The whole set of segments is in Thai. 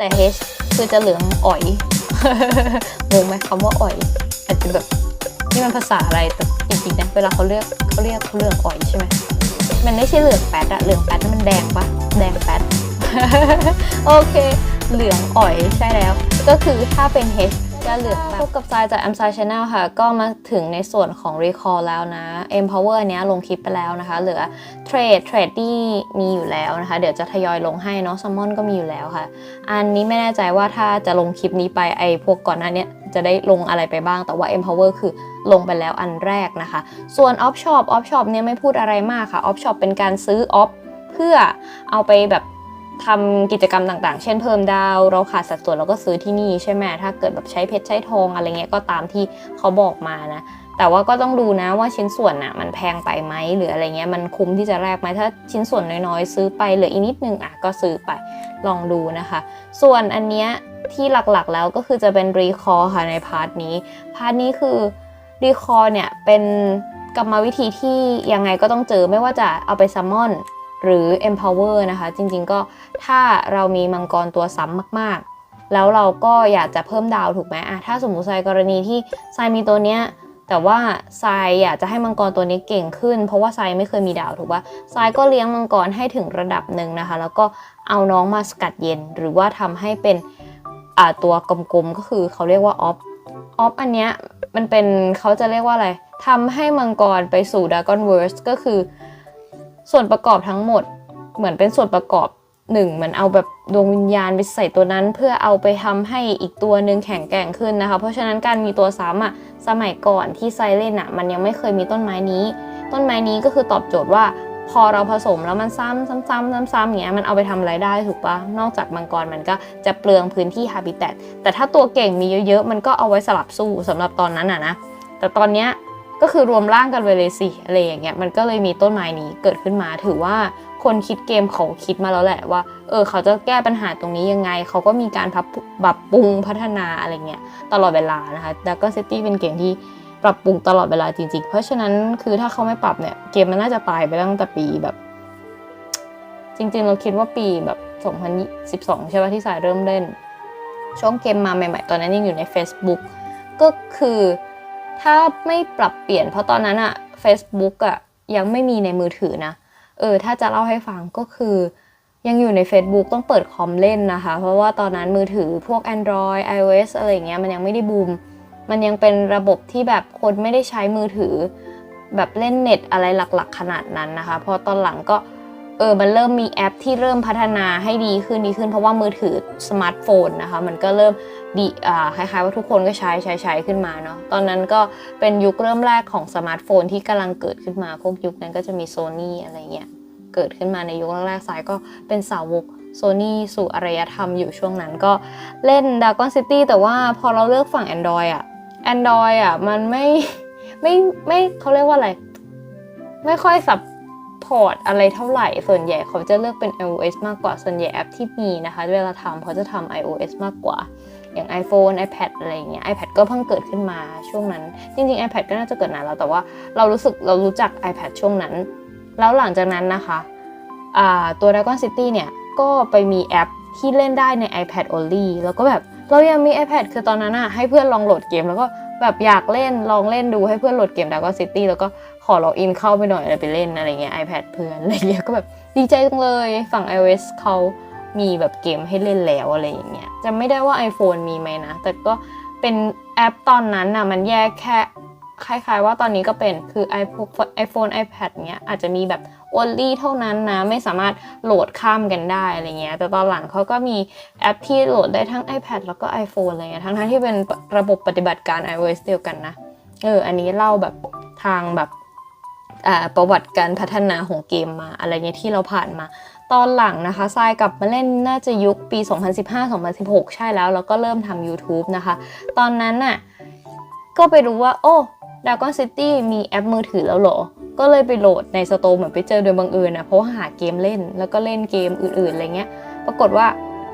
แต่ H คือจะเหลืองอ่อยงงไหมคำว่าอ่อย อาจจะแบบนี่มันภาษาอะไรแต่จริงๆนะเวลาเขาเรียกเขาเรียกเขาเหลืองอ่อยใช่ไหมมันไม่ใช่เหลืองแป๊ดอะเหลืองแป๊ดนั่นมันแดงปะแดงแป๊ดโอเค เหลืองอ่อยใช่แล้ว ก็คือถ้าเป็น H จะเหลือแบบพบกับทรายจาก a m s i Channel ค่ะ ก็มาถึงในส่วนของ Recall แล้วนะ Empower อันเนี้ยลงคลิปไปแล้วนะคะ เหลือ Trade Trade ที่มีอยู่แล้วนะคะ เดี๋ยวจะทยอยลงให้เนาะ Summon ก็มีอยู่แล้วค่ะ อันนี้ไม่แน่ใจว่าถ้าจะลงคลิปนี้ไปไอพวกก่อนหน้านี้จะได้ลงอะไรไปบ้าง แต่ว่า Empower คือลงไปแล้วอันแรกนะคะ ส่วน Off Shop Off Shop เนี่ยไม่พูดอะไรมากค่ะ Off Shop เป็นการซื้อ Off เพื่อเอาไปแบบ ทำกิจกรรมต่างๆ เช่นเพิ่มดาว เราขาดสัดส่วนเราก็ซื้อที่นี่ใช่ไหมถ้าเกิดแบบใช้เพชรใช้ทองอะไรเงี้ยก็ตามที่เขาบอกมานะ แต่ว่าก็ต้องดูนะว่าชิ้นส่วนน่ะมันแพงไปไหมหรืออะไรเงี้ยมันคุ้มที่จะแลกไหมถ้าชิ้นส่วนน้อยๆ ซื้อไปเหลืออีกนิดนึงอะก็ซื้อไปลองดูนะคะ ส่วนอันเนี้ยที่หลักๆแล้วก็คือจะเป็นรีคอร์ค่ะในพาร์ทนี้ พาร์ทนี้คือรีคอร์เนี่ยเป็นกรรมวิธีที่ยังไงก็ต้องเจอไม่ว่าจะเอาไปซัมมอน หรือ empower นะคะ จริงๆก็ถ้าเรามีมังกรตัวซ้ำมากๆ แล้วเราก็อยากจะเพิ่มดาวถูกไหมอะถ้าสมมติทรายกรณีที่ทรายมีตัวเนี้ยแต่ว่าทรายอยากจะให้มังกรตัวนี้เก่งขึ้น เพราะว่าทรายไม่เคยมีดาวถูกปะทรายก็เลี้ยงมังกรให้ถึงระดับหนึ่งนะคะ แล้วก็เอาน้องมาสกัดเย็น หรือว่าทำให้เป็นตัวกลมๆก็คือเขาเรียกว่าออฟออฟอันเนี้ยมันเป็นเขาจะเรียกว่าอะไรทำให้มังกรไปสู่ด r a กอนเวิร์สก็คือ ส่วนประกอบทั้งหมดเหมือนเป็นส่วนประกอบหนึ่งเหมือนเอาแบบดวงวิญญาณไปใส่ตัวนั้น เพื่อเอาไปทำให้อีกตัวหนึ่งแข็งแกร่งขึ้นนะคะ เพราะฉะนั้นการมีตัวซ้ำอะสมัยก่อนที่ไซเลนอะมันยังไม่เคยมีต้นไม้นี้ ต้นไม้นี้ก็คือตอบโจทย์ว่า พอเราผสมแล้วมันซ้ำซ้ำซ้ำซ้ำซ้ำอย่างเงี้ยมันเอาไปทำอะไรได้ถูกปะนอกจากมังกรมันก็จะเปลืองพื้นที่ฮาบิแตแต่ถ้าตัวเก่งมีเยอะๆมันก็เอาไว้สลับสู้สำหรับตอนนั้นอะนะแต่ตอนเนี้ย ก็คือรวมร่างกันไปเลยสิอะไรอย่างเงี้ยมันก็เลยมีต้นไม้นี้เกิดขึ้นมาถือว่าคนคิดเกมเขาคิดมาแล้วแหละว่า เออ เขาจะแก้ปัญหาตรงนี้ยังไง เขาก็มีการพับปรับปรุงพัฒนาอะไรเงี้ยตลอดเวลานะคะดักก็ซิตี้เป็นเกมที่ปรับปรุงตลอดเวลาจริงๆ เพราะฉะนั้นคือถ้าเขาไม่ปรับเนี่ย เกมมันน่าจะตายไปตั้งแต่ปีแบบ จริงๆ เราคิดว่าปีแบบ 2012 ใช่ป่ะที่สายเริ่มเล่น ช่วงเกมมาใหม่ๆ ตอนนั้นยังอยู่ใน Facebook ก็คือ ถ้าไม่ปรับเปลี่ยนเพราะตอนนั้นอะ Facebook อะยังไม่มีในมือถือนะ เออ ถ้าจะเล่าให้ฟังก็คือยังอยู่ใน Facebook ต้องเปิดคอมเล่นนะคะ เพราะว่าตอนนั้นมือถือพวก Android iOS อะไรเงี้ยมันยังไม่ได้บูม มันยังเป็นระบบที่แบบคนไม่ได้ใช้มือถือ แบบเล่นเน็ตอะไรหลักๆ ขนาดนั้นนะคะ พอตอนหลังก็ เออมันเริ่มมีแอปที่เริ่มพัฒนาให้ดีขึ้นดีขึ้น เพราะว่ามือถือสมาร์ทโฟนนะคะ มันก็เริ่มดีอ่าคล้ายๆว่าทุกคนก็ใช้ใช้ใช้ขึ้นมาเนาะตอนนั้นก็เป็นยุคเริ่มแรกของสมาร์ทโฟนที่กำลังเกิดขึ้นมาพวกยุคนั้นก็จะมีโซนี่อะไรเงี้ยเกิดขึ้นมาในยุคแรกๆสายก็เป็นสาวกโซนี่สู่อารยธรรมอยู่ช่วงนั้นก็เล่น Dragon City แต่ว่าพอเราเลือกฝั่ง Android อะ Android อะมันไม่ไม่ไม่เขาเรียกว่าอะไร ไม่ค่อยสับ พอร์ตอะไรเท่าไหร่ ส่วนใหญ่เขาจะเลือกเป็น iOS มากกว่า ส่วนใหญ่แอปที่มีนะคะ เวลาทำเขาจะทำ iOS มากกว่า อย่าง iPhone iPad อะไรอย่างเงี้ย iPad ก็เพิ่งเกิดขึ้นมาช่วงนั้น จริง ๆ iPad ก็น่าจะเกิดนานแล้ว แต่ว่าเรารู้สึกเรารู้จัก iPad ช่วงนั้น แล้วหลังจากนั้นนะคะอ่าตัว Dragon City เนี่ย ก็ไปมีแอปที่เล่นได้ใน iPad only แล้วก็แบบเรายังมี iPad คือตอนนั้นอะให้เพื่อนลองโหลดเกมแล้วก็แบบอยากเล่นลองเล่นดูให้เพื่อนโหลดเกม Dragon City แล้วก็ อล็อกอินเข้าไปหน่อยแล้วไปเล่นอะไรเงี้ย iPad เพื่อนอะไรเงี้ยก็แบบดีใจจังเลยฝั่ง iOS เขามีแบบเกมให้เล่นแล้วอะไรอย่างเงี้ยจะไม่ได้ว่า iPhone มีไหมนะ แต่ก็เป็นแอปตอนนั้นน่ะมันแยกแค่คล้ายๆว่าตอนนี้ก็เป็นคือ iPhone iPhone iPad เนี้ยอาจจะมีแบบ only เท่านั้นนะ ไม่สามารถโหลดข้ามกันได้อะไรเงี้ยแต่ตอนหลังเขาก็มีแอปที่โหลดได้ทั้ง iPad แล้วก็ iPhone อะไรเงี้ยทั้งๆที่เป็นระบบปฏิบัติการ iOS เดียวกันนะ เออ อันนี้เล่าแบบทางแบบ ประวัติการพัฒนาของเกมมาอะไรเงี้ยที่เราผ่านมา ตอนหลังนะคะทรายกลับมาเล่นน่าจะยุคปี 2015-2016 ใช่แล้ว แล้วก็เริ่มทำ YouTube นะคะ ตอนนั้นน่ะก็ไปรู้ว่า โอ้ Dragon City มีแอปมือถือแล้วเหรอ ก็เลยไปโหลดในสโตร์เหมือนไปเจอโดยบังเอิญนะเพราะว่าหาเกมเล่นแล้วก็เล่นเกมอื่นๆอะไรเงี้ย ปรากฏว่า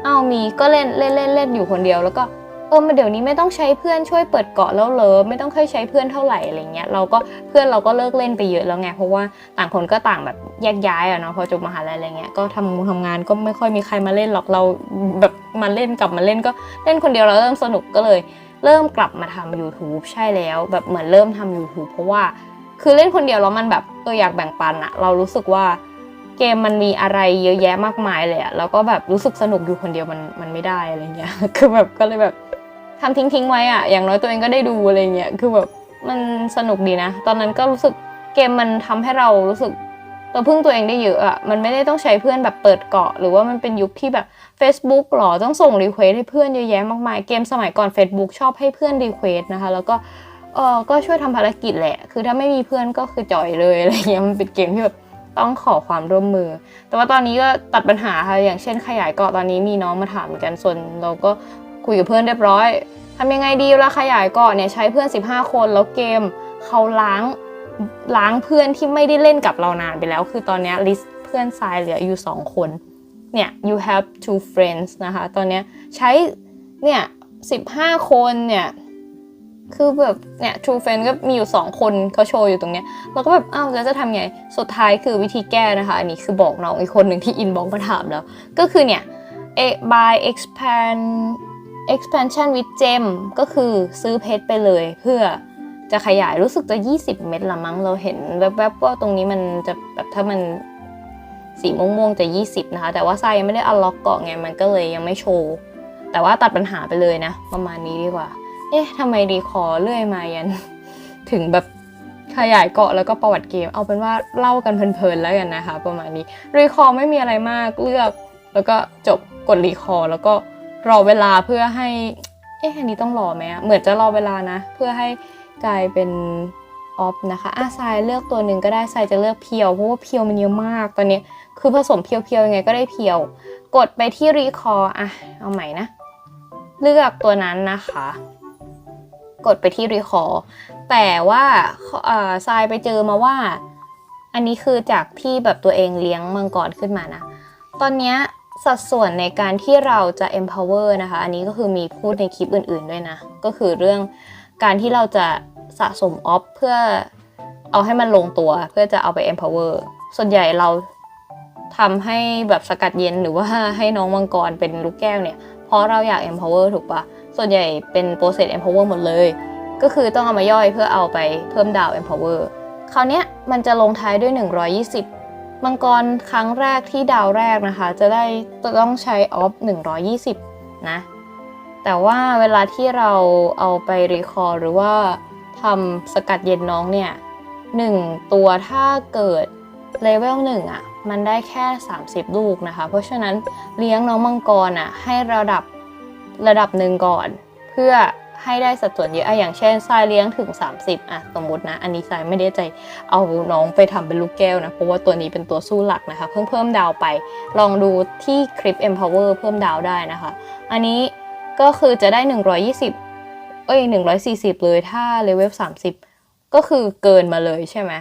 เอ้ามีก็เล่นเล่นเล่นเล่นอยู่คนเดียวแล้วก็ เออมาเดี๋ยวนี้ไม่ต้องใช้เพื่อนช่วยเปิดเกาะแล้วเลยไม่ต้องค่อยใช้เพื่อนเท่าไหร่อะไรเงี้ยเราก็เพื่อนเราก็เลิกเล่นไปเยอะแล้วไงเพราะว่าต่างคนก็ต่างแบบแยกย้ายอะเนาะพอจบมหาลัยอะไรเงี้ยก็ทำงานทำงานก็ไม่ค่อยมีใครมาเล่นหรอกเราแบบมาเล่นกลับมาเล่นก็เล่นคนเดียวเราเริ่มสนุกก็เลย เริ่มกลับมาทำ YouTube ใช่แล้วแบบเหมือนเริ่มทำ YouTube เพราะว่าคือเล่นคนเดียวแล้วมันแบบเอออยากแบ่งปันอะเรารู้สึกว่าเกมมันมีอะไรเยอะแยะมากมายเลยอะแล้วก็แบบรู้สึกสนุกอยู่คนเดียวมันมันไม่ได้อะไรเงี้ยคือแบบก็เลยแบบ ทำทิ้งทิ้งๆไว้อะอย่างน้อยตัวเองก็ได้ดูอะไรเงี้ยคือแบบมันสนุกดีนะ ตอนนั้นก็รู้สึกเกมมันทำให้เรารู้สึกเราพึ่งตัวเองได้เยอะอะมันไม่ได้ต้องใช้เพื่อนแบบเปิดเกาะ หรือว่ามันเป็นยุคที่แบบ Facebook หรอต้องส่งรีเควสให้เพื่อนเยอะแยะมากมายเกมสมัยก่อน Facebook ชอบให้เพื่อนรีเควสนะคะ แล้วก็เออก็ช่วยทำภารกิจแหละ คือถ้าไม่มีเพื่อนก็คือจ่อยเลยอะไรเงี้ยมันเป็นเกมที่แบบต้องขอความร่วมมือ แต่ว่าตอนนี้ก็ตัดปัญหาค่ะ อย่างเช่นขยายเกาะตอนนี้มีน้องมาถามเหมือนกัน ส่วนเราก็ คุยกับเพื่อนเรียบร้อยทำยังไงดีเวลาขยายเกาะเนี่ยใช้เพื่อน 15 คนแล้วเกมเขาล้างล้างเพื่อนที่ไม่ได้เล่นกับเรานานไปแล้ว คือตอนนี้ลิสต์เพื่อนทรายเหลืออยู่สองคน เนี่ย you have two friends นะคะ ตอนนี้ใช้ เนี่ยสิบห้าคนเนี่ยคือแบบ เนี่ย true friend ก็มีอยู่ 2 คนเขาโชว์อยู่ตรงเนี้ยเราก็แบบอ้าวแล้วจะทำไง สุดท้ายคือวิธีแก้นะคะ อันนี้คือบอกน้องอีกคนหนึ่งที่อินบ็อกมาถามแล้ว ก็คือเนี่ย by expand expansion with gem ก็คือซื้อเพชรไปเลยเพื่อจะขยายรู้สึกจะ 20 เม็ดละมั้งเราเห็นแวบๆว่าตรงนี้มันจะแบบถ้ามันสีม่วงๆจะ 20 นะคะ แต่ว่าทรายยังไม่ได้อัลล็อกเกาะไงมันก็เลยยังไม่โชว์ แต่ว่าตัดปัญหาไปเลยนะ ประมาณนี้ดีกว่า เอ๊ะทำไมดีคอเรื่อยมายัน ถึงแบบขยายเกาะแล้วก็ประวัติเกม เอาเป็นว่าเล่ากันเพลินๆแล้วกันนะคะ ประมาณนี้รีคอร์ไม่มีอะไรมากเลือก แล้วก็จบกดรีคอร์แล้วก็ รอเวลาเพื่อให้ เอ๊ะอันนี้ต้องรอไหมอะเหมือนจะรอเวลานะ เพื่อให้กลายเป็นออฟนะคะอะทรายเลือกตัวหนึ่งก็ได้ทรายจะเลือกเพียวเพราะว่าเพียวมันเยอะมากตอนนี้ คือผสมเพียวๆยังไงก็ได้เพียว กดไปที่รีคอร์อะเอาใหม่นะ เลือกตัวนั้นนะคะ กดไปที่รีคอร์แต่ว่าอ่อทรายไปเจอมาว่า อันนี้คือจากที่แบบตัวเองเลี้ยงมังกรขึ้นมานะ ตอนเนี้ย สัดส่วนในการที่เราจะ empower นะคะ อันนี้ก็คือมีพูดในคลิปอื่นๆด้วยนะ ก็คือเรื่องการที่เราจะสะสมออฟเพื่อเอาให้มันลงตัว เพื่อจะเอาไป empower ส่วนใหญ่เราทำให้แบบสกัดเย็นหรือว่าให้น้องมังกรเป็นลูกแก้วเนี่ย เพราะเราอยาก empower ถูกปะส่วนใหญ่เป็นโปรเซส empower หมดเลย ก็คือต้องเอามาย่อยเพื่อเอาไปเพิ่มดาว empower คราวเนี้ยมันจะลงท้ายด้วย 120 มังกรครั้งแรกที่ดาวแรกนะคะ จะได้จะต้องใช้ออฟ 120 นะ แต่ว่าเวลาที่เราเอาไปรีคอร์หรือว่าทำสกัดเย็นน้องเนี่ยหนึ่งตัวถ้าเกิดเลเวลหนึ่งอะมันได้แค่ 30 ลูกนะคะ เพราะฉะนั้นเลี้ยงน้องมังกรอะให้ระดับระดับหนึ่งก่อน เพื่อ ให้ได้สัดส่วนเยอะอะอย่างเช่นทรายเลี้ยงถึง 30อะสมมตินะ อันนี้ทรายไม่ได้ใจเอาน้องไปทำเป็นลูกแก้วนะ เพราะว่าตัวนี้เป็นตัวสู้หลักนะคะ เพิ่งเพิ่มดาวไป ลองดูที่คลิป empower เพิ่มดาวได้นะคะ อันนี้ก็คือจะได้ 120 เอ้ย 140 เลยถ้าเลเวล30 ก็คือเกินมาเลยใช่ไหม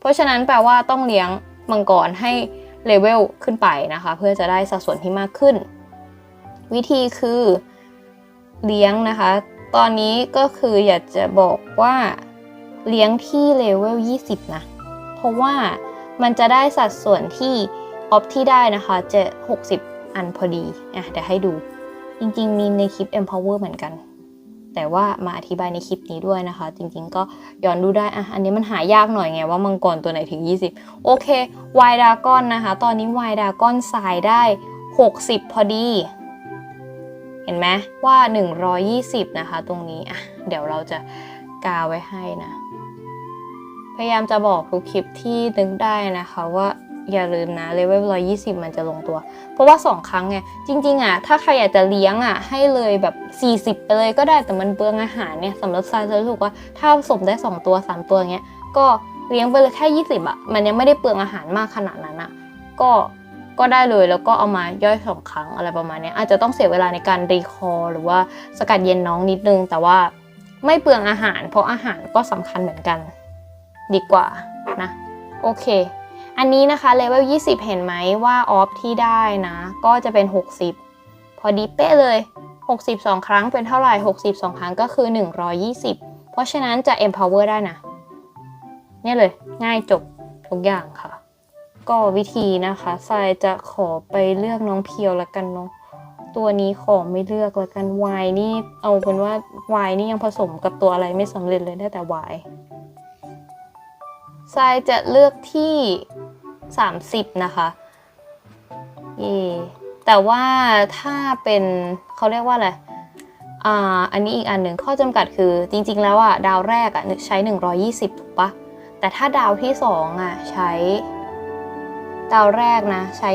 เพราะฉะนั้นแปลว่าต้องเลี้ยงมังกรให้เลเวลขึ้นไปนะคะ เพื่อจะได้สัดส่วนที่มากขึ้น วิธีคือเลี้ยงนะคะ ตอนนี้ก็คืออยากจะบอกว่าเลี้ยงที่เลเวล 20 นะ เพราะว่ามันจะได้สัดส่วนที่ออฟที่ได้นะคะ จะ 60 อันพอดีอะเดี๋ยวให้ดู จริงๆ มีในคลิป empower เหมือนกัน แต่ว่ามาอธิบายในคลิปนี้ด้วยนะคะ จริงๆ ก็ย้อนดูได้อะอันนี้มันหายากหน่อยไงว่ามังกรตัวไหนถึง 20 โอเควายดากอนนะคะ ตอนนี้วายดากอนสายได้ 60 พอดี ห็นไหมว่า 120 นะคะ ตรงนี้อะเดี๋ยวเราจะกาไว้ให้นะ พยายามจะบอกทุกคลิปที่นึกได้นะคะว่าอย่าลืมนะเลเวล120มันจะลงตัว เพราะว่า 2 ครั้งไง จริง ๆ อะ ถ้าใครอยากจะเลี้ยงอะ ให้เลยแบบ 40 ไปเลยก็ได้แต่มันเปลืองอาหารเนี่ยสำหรับทรายจะรู้สึกว่าถ้าสมได้ 2 ตัว 3 ตัวเงี้ย ก็เลี้ยงไปเลยแค่ 20 อะ มันยังไม่ได้เปลืองอาหารมากขนาดนั้นอะ ก็ ก็ได้เลยแล้วก็เอามาย่อยสองครั้งอะไรประมาณนี้อาจจะต้องเสียเวลาในการรีคอร์หรือว่าสกัดเย็นน้องนิดนึง แต่ว่าไม่เปลืองอาหาร เพราะอาหารก็สำคัญเหมือนกัน ดีกว่านะโอเค อันนี้นะคะเลเวล20 เห็นไหมว่าออฟที่ได้นะ ก็จะเป็น 60 พอดีเป๊ะเลย 62 ครั้งเป็นเท่าไหร่ 62 ครั้งก็คือ 120 เพราะฉะนั้นจะ empower ได้นะ เนี่ยเลยง่ายจบทุกอย่างค่ะ ก็วิธีนะคะทรายจะขอไปเลือกน้องเพียวละกันเนาะตัวนี้ขอไม่เลือกละกันวายนี่เอาเป็นว่าวายนี่ยังผสมกับตัวอะไรไม่สำเร็จเลยได้แต่วายทรายจะเลือกที่ 30 นะคะเย่แต่ว่าถ้าเป็นเขาเรียกว่าอะไรอ่าอันนี้อีกอันหนึ่งข้อจำกัดคือจริงๆแล้วอะดาวแรกอะใช้ 120 ถูกปะแต่ถ้าดาวที่สองอะใช้ ดาวแรกนะใช้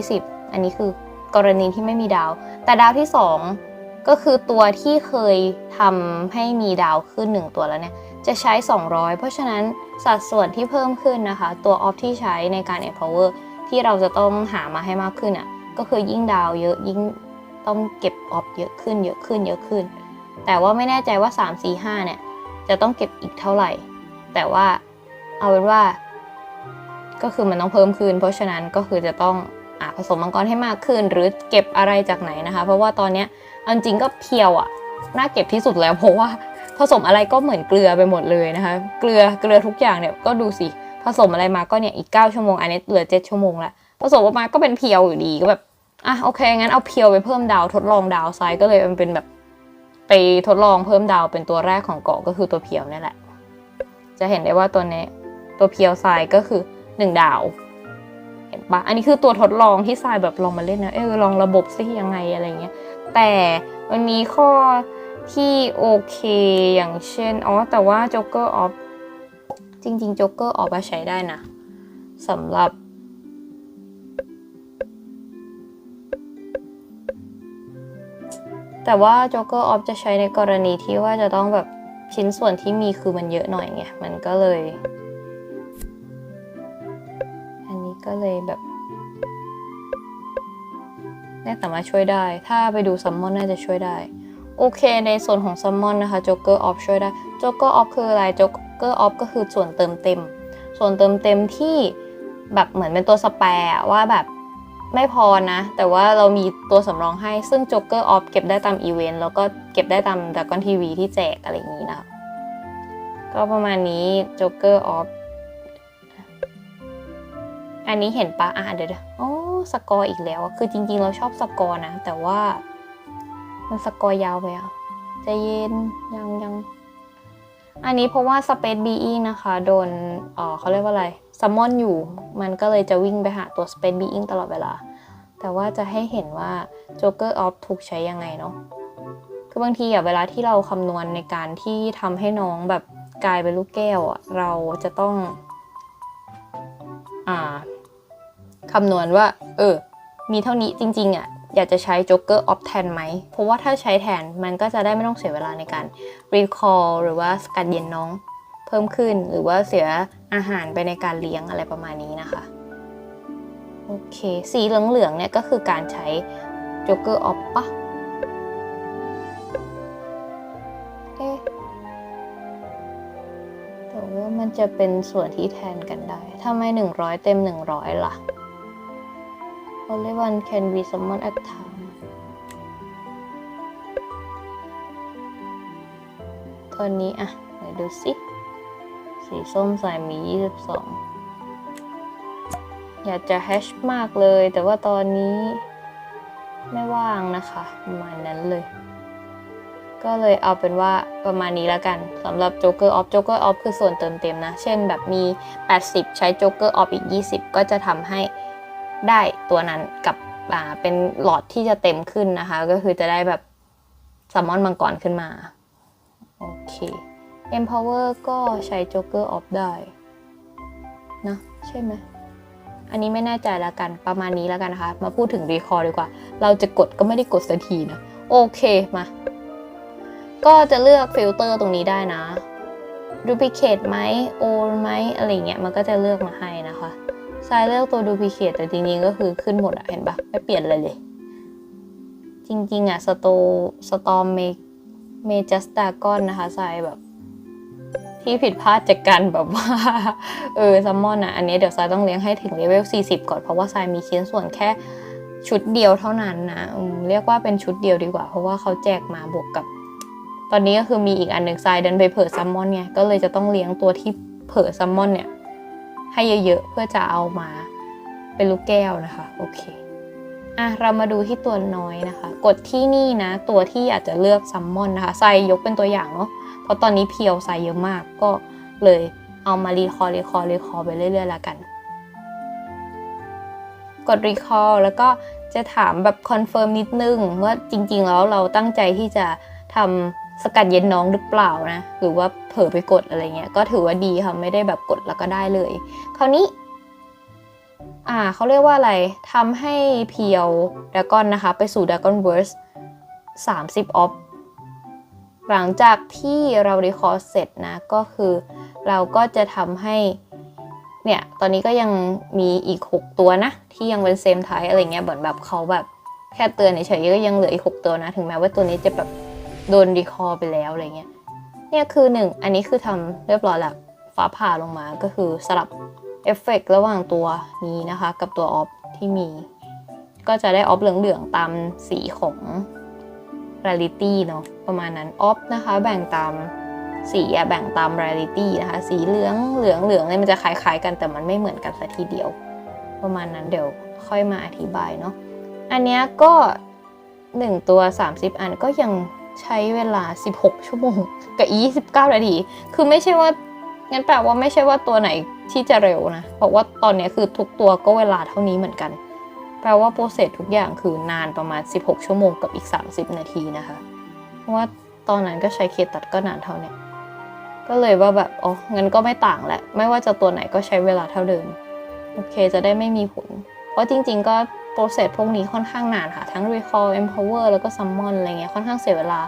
120 อันนี้คือกรณีที่ไม่มีดาว แต่ดาวที่ 2 ก็คือตัวที่เคยทำให้มีดาวขึ้น 1 ตัวแล้วเนี่ยจะใช้ 200 เพราะฉะนั้นสัดส่วนที่เพิ่มขึ้นนะคะ ตัวออฟที่ใช้ในการ empower ที่เราจะต้องหามาให้มากขึ้นอะก็คือยิ่งดาวเยอะยิ่งต้องเก็บออฟเยอะขึ้นเยอะขึ้นเยอะขึ้น แต่ว่าไม่แน่ใจว่า 3 4 5เนี่ยจะต้องเก็บอีกเท่าไหร่ แต่ว่าเอาเป็นว่า ก็คือมันต้องเพิ่มขึ้น เพราะฉะนั้นก็คือจะต้องอผสมมังกรให้มากขึ้น หรือเก็บอะไรจากไหนนะคะ เพราะว่าตอนเนี้ยเอาจริงก็เพียวอะน่าเก็บที่สุดแล้วเพราะว่าผสมอะไรก็เหมือนเกลือไปหมดเลยนะคะ เกลือเกลือทุกอย่างเนี่ยก็ดูสิผสมอะไรมาก็เนี่ยอีก 9 ชั่วโมงอันนี้เหลือ 7 ชั่วโมงละผสมออกมาก็เป็นเพียวอยู่ดีก็แบบอะโอเคงั้นเอาเพียวไปเพิ่มดาวทดลองดาวไซก็เลยมันเป็นแบบไปทดลองเพิ่มดาวเป็นตัวแรกของเกาะก็คือตัวเพียวนี่แหละ จะเห็นได้ว่าตัวนี้ตัวเพียวไซก็คือ 1ดาว เห็นปะอันนี้คือตัวทดลองที่ทรายแบบลองมาเล่นนะ เออลองระบบซิยังไงอะไรเงี้ย แต่มันมีข้อที่โอเคอย่างเช่น อ๋อ แต่ว่า Joker of จริงๆ Joker of อะใช้ได้นะสำหรับแต่ว่า Joker of จะใช้ในกรณีที่ว่าจะต้องแบบชิ้นส่วนที่มีคือมันเยอะหน่อยไง มันก็เลย ก็เลยแบบไม่สามารถช่วยได้ ถ้าไปดูซัมมอนน่าจะช่วยได้ โอเค ในส่วนของซัมมอนนะคะจ็อกเกอร์ออฟช่วยได้จ็อกเกอร์ออฟคืออะไรจ็อกเกอร์ออฟก็คือส่วนเติมเต็ม ส่วนเติมเต็มที่แบบเหมือนเป็นตัวสแปร์อะว่าแบบไม่พอนะ แต่ว่าเรามีตัวสำรองให้ ซึ่งจ็อกเกอร์ออฟเก็บได้ตามอีเวนต์ แล้วก็เก็บได้ตามดากอนทีวีที่แจกอะไรอย่างนี้นะคะก็ประมาณนี้จ็อกเกอร์ออฟ อันนี้เห็นปะอะเดี๋ยวเดี๋ยวโอ้สกอร์อีกแล้วอะคือจริง ๆ เราชอบสกอร์นะ แต่ว่ามันสกอร์ยาวไปอะใจเย็นยังยัง อันนี้เพราะว่า Space Being นะคะ โดนเออเขาเรียกว่าอะไรซัมมอนอยู่ มันก็เลยจะวิ่งไปหาตัว Space Being ตลอดเวลา แต่ว่าจะให้เห็นว่า Joker of ถูกใช้ยังไงเนาะคือบางทีอะเวลาที่เราคำนวณในการที่ทำให้น้องแบบกลายเป็นลูกแก้วอะเราจะต้อง อ่า คำนวณว่า เออ มีเท่านี้จริง ๆอะอยากจะใช้ Joker of แทนไหม เพราะว่าถ้าใช้แทนมันก็จะได้ไม่ต้องเสียเวลาในการ recall หรือว่าสกัดเย็นน้อง เพิ่มขึ้นหรือว่าเสียอาหารไปในการเลี้ยงอะไรประมาณนี้นะคะ โอเค สีเหลืองๆเนี่ยก็คือการใช้ Joker of ปะเอ๊ะแต่ว่ามันจะเป็นส่วนที่แทนกันได้ทำไม100 เต็ม 100 ล่ะ Only one can be summoned at time ตอนนี้อะไหนดูสิ สีส้มสายมี 22 อยากจะแฮชมากเลย แต่ว่าตอนนี้ไม่ว่างนะคะประมาณนั้นเลย ก็เลยเอาเป็นว่าประมาณนี้แล้วกันสำหรับ Joker Off Joker Off คือส่วนเติมเต็มนะ เช่นแบบมี 80 ใช้ Joker Off อีก 20 ก็จะทำให้ ได้ตัวนั้นกับอ่าเป็นหลอดที่จะเต็มขึ้นนะคะ ก็คือจะได้แบบซัมอนมังกรขึ้นมา โอเค Empower ก็ใช้ Joker Off ได้นะใช่ไหมอันนี้ไม่แน่ใจแล้วกันประมาณนี้แล้วกันนะคะ มาพูดถึงรีคอร์ดีกว่า เราจะกดก็ไม่ได้กดสักทีนะ โอเคมา ก็จะเลือกฟิลเตอร์ตรงนี้ได้นะ duplicate ไหมโอนไหมอะไรเงี้ยมันก็จะเลือกมาให้นะคะ ทรายเลือกตัว duplicate แต่จริงๆก็คือขึ้นหมดอะเห็นปะไม่เปลี่ยนเลยเลย จริงๆอะสโตสตอมเมเมจัสตากอนนะคะทรายแบบ ที่ผิดพลาดจากการแบบว่า เออซัมมอนอะอันนี้เดี๋ยวทรายต้องเลี้ยงให้ถึงเลเวล 40 ก่อนเพราะว่าทรายมีชิ้นส่วนแค่ชุดเดียวเท่านั้นนะเรียกว่าเป็นชุดเดียวดีกว่า เพราะว่าเขาแจกมาบวกกับ ตอนนี้ก็คือมีอีกอันหนึ่งทรายเดินไปเผลอซัมมอนไงก็เลยจะต้องเลี้ยงตัวที่เผลอซัมมอนเนี่ย ให้เยอะๆ เพื่อจะเอามาเป็นลูกแก้วนะคะ โอเคอะเรามาดูที่ตัวน้อยนะคะ กดที่นี่นะ ตัวที่อยากจะเลือกซัมมอนนะคะไซยกเป็นตัวอย่างเนาะเพราะตอนนี้เพียวไซเยอะมากก็เลยเอามารีคอร์รีคอร์รีคอร์ไปเรื่อยๆแล้วกัน กด recall แล้วก็จะถามแบบคอนเฟิร์มนิดนึงว่าจริงๆแล้วเราตั้งใจที่จะทำ สกัดเย็นน้องหรือเปล่านะ หรือว่าเผลอไปกดอะไรเงี้ย ก็ถือว่าดีค่ะ ไม่ได้แบบกดแล้วก็ได้เลย คราวนี้ อ่าเขาเรียกว่าอะไรทำให้เพียวดากอนนะคะ ไปสู่ดากอนเวิร์ส30ออฟหลังจากที่เรารีคอร์เสร็จนะ ก็คือเราก็จะทำให้เนี่ย ตอนนี้ก็ยังมีอีก 6 ตัวนะ ที่ยังเป็นเซมไทอะไรเงี้ยเหมือนแบบเขาแบบแค่เตือนเฉยๆก็ยังเหลืออีก 6 ตัวนะ ถึงแม้ว่าตัวนี้จะแบบ โดนรีคอร์ไปแล้วอะไรเงี้ยเนี่ยคือ1อันนี้คือทำเรียบร้อยแล้วฟ้าผ่าลงมาก็คือสลับเอฟเฟกระหว่างตัวนี้นะคะ กับตัวออฟที่มี ก็จะได้ออฟเหลืองๆตามสีของ reality เนาะประมาณนั้นออฟนะคะ แบ่งตามสีอะแบ่งตาม reality นะคะ สีเหลืองเหลืองเหลืองเนี่ยมันจะคล้าย ๆ กันแต่มันไม่เหมือนกันสัทีเดียว ประมาณนั้นเดี๋ยวค่อยมาอธิบายเนาะอันเนี้ยก็ 1 ตัว 30 อันก็ยัง ใช้เวลา 16 ชั่วโมง กับอี29 นาที คือไม่ใช่ว่างั้นแปลว่าไม่ใช่ว่าตัวไหนที่จะเร็วนะเพราะว่าตอนนี้คือทุกตัวก็เวลาเท่านี้เหมือนกัน แปลว่าโปรเซสทุกอย่างคือนานประมาณ 16 ชั่วโมงกับอีก 30 นาทีนะคะ เพราะว่าตอนนั้นก็ใช้เคตัดก็นานเท่านี้ก็เลยว่าแบบอ๋องั้นก็ไม่ต่างแหละ ไม่ว่าจะตัวไหนก็ใช้เวลาเท่าเดิม โอเคจะได้ไม่มีผล เพราะจริง ๆ ก็ โปรเซสพวกนี้ค่อนข้างนานค่ะ ทั้ง recall empower แล้วก็ summon อะไรเงี้ยค่อนข้างเสียเวลา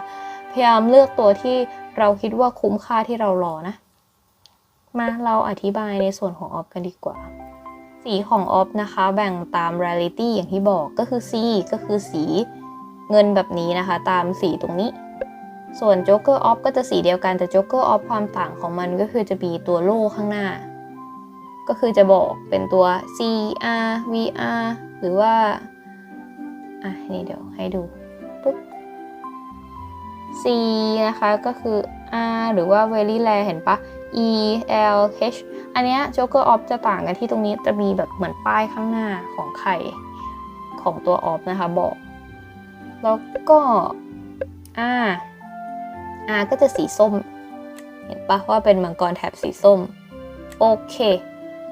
พยายามเลือกตัวที่เราคิดว่าคุ้มค่าที่เรารอนะ มาเราอธิบายในส่วนของออฟกันดีกว่า สีของออฟนะคะ แบ่งตาม reality อย่างที่บอกก็คือ C ก็คือสีเงินแบบนี้นะคะ ตามสีตรงนี้ ส่วน Joker Off ก็จะสีเดียวกันแต่ Joker Off ความต่างของมันก็คือจะมีตัวโล่ข้างหน้า ก็คือจะบอกเป็นตัว C R V R หรือว่า อะ นี่เดี๋ยวให้ดูปุ๊บ C นะคะ ก็คือ R หรือว่า very rare เห็นปะ E L H อันเนี้ย Joker Off จะต่างกันที่ตรงนี้จะมีแบบเหมือนป้ายข้างหน้าของไข่ของตัว Off นะคะบอก แล้วก็ R R ก็จะสีส้ม เห็นปะว่าเป็นมังกรแถบสีส้ม โอเค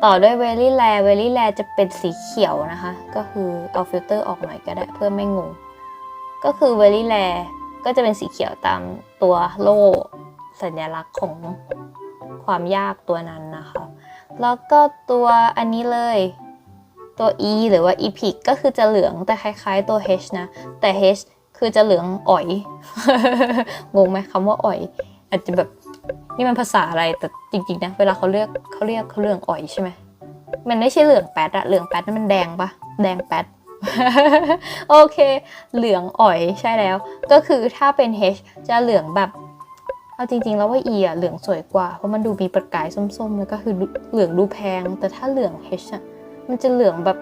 ต่อด้วย very rare very rare จะเป็นสีเขียวนะคะ ก็คือเอาฟิลเตอร์ออกหน่อยก็ได้เพื่อไม่งง ก็คือ very rare ก็จะเป็นสีเขียวตามตัวโล่สัญลักษณ์ของความยากตัวนั้นนะคะ แล้วก็ตัวอันนี้เลยตัว E หรือว่า epic ก็คือจะเหลืองแต่คล้ายๆตัว H นะ แต่ H คือจะเหลืองอ่อย งงไหมคำว่าอ่อย อาจจะแบบ นี่มันภาษาอะไรแต่จริงๆนะเวลาเขาเรียกเขาเรียกเขาเหลืองอ่อยใช่ไหมมันไม่ใช่เหลืองแป๊ดอะเหลืองแป๊ดนั่นมันแดงปะแดงแป๊ดโอเค เหลืองอ่อยใช่แล้ว ก็คือถ้าเป็น H จะเหลืองแบบ เอาจริง ๆ แล้วว่า E อะเหลืองสวยกว่า เพราะมันดูมีประกายส้มๆ แล้วก็คือเหลืองดูแพง แต่ถ้าเหลือง H อะมันจะเหลืองแบบ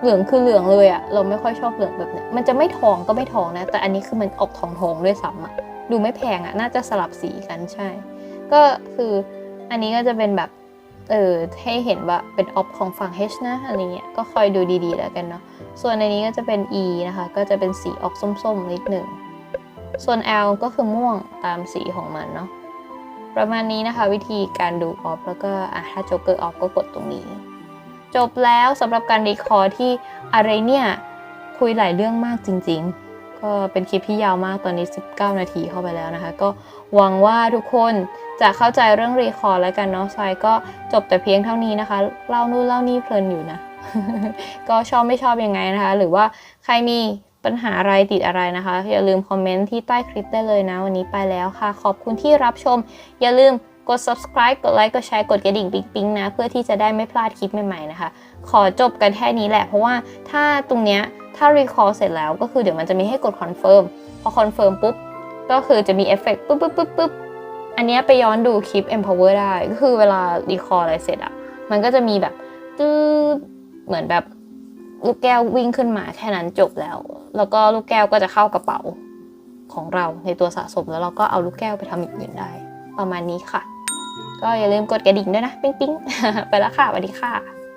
เหลืองคือเหลืองเลยอะเราไม่ค่อยชอบเหลืองแบบเนี้ยมันจะไม่ทองก็ไม่ทองนะ แต่อันนี้คือมันออกทองทองๆด้วยซ้ำอะดูไม่แพงอะน่าจะสลับสีกันใช่ ก็คืออันนี้ก็จะเป็นแบบ เออให้เห็นว่าเป็นออฟของฝั่ง H นะอะไรเงี้ยก็คอยดูดีๆแล้วกันเนาะส่วนในนี้ก็จะเป็น E นะคะ ก็จะเป็นสีออกส้มๆนิดหนึ่งส่วน L ก็คือม่วงตามสีของมันเนาะประมาณนี้นะคะวิธีการดูออฟแล้วก็อะถ้าโจ๊กเกอร์ออฟก็กดตรงนี้ จบแล้วสำหรับการรีคอร์ที่อะไรเนี่ย คุยหลายเรื่องมากจริง ๆ ก็เป็นคลิปที่ยาวมากตอนนี้ 19 นาทีเข้าไปแล้วนะคะ ก็หวังว่าทุกคน จะเข้าใจเรื่องรีคอร์แล้วกันเนาะทรายก็จบแต่เพียงเท่านี้นะคะ เล่านู่นเล่านี่เพลินอยู่นะ ก็ชอบไม่ชอบยังไงนะคะ หรือว่าใครมีปัญหาอะไรติดอะไรนะคะ อย่าลืมคอมเมนต์ที่ใต้คลิปได้เลยนะ วันนี้ไปแล้วค่ะ ขอบคุณที่รับชม อย่าลืมกด subscribe กดไลค์ กดแชร์ กดกระดิ่งปิ๊งปิ๊งนะ เพื่อที่จะได้ไม่พลาดคลิปใหม่ๆนะคะ ขอจบกันแค่นี้แหละ เพราะว่าถ้าตรงเนี้ย ถ้า recall เสร็จแล้วก็คือเดี๋ยวมันจะมีให้กด confirm พอ confirm ปุ๊บ ก็คือจะมีเอฟเฟกต์ปุ๊บปุ๊บปุ๊บปุ๊บ อันนี้ไปย้อนดูคลิป empower ได้ ก็คือเวลา recall อะไรเสร็จอะมันก็จะมีแบบตื้อเหมือนแบบลูกแก้ววิ่งขึ้นมาแค่นั้นจบแล้ว แล้วก็ลูกแก้วก็จะเข้ากระเป๋าของเราในตัวสะสมแล้วเราก็เอาลูกแก้วไปทำอย่างอื่นได้ ประมาณนี้ค่ะ ก็อย่าลืมกดกระดิ่งด้วยนะ ปิ๊งปิ๊งไปแล้วค่ะสวัสดีค่ะ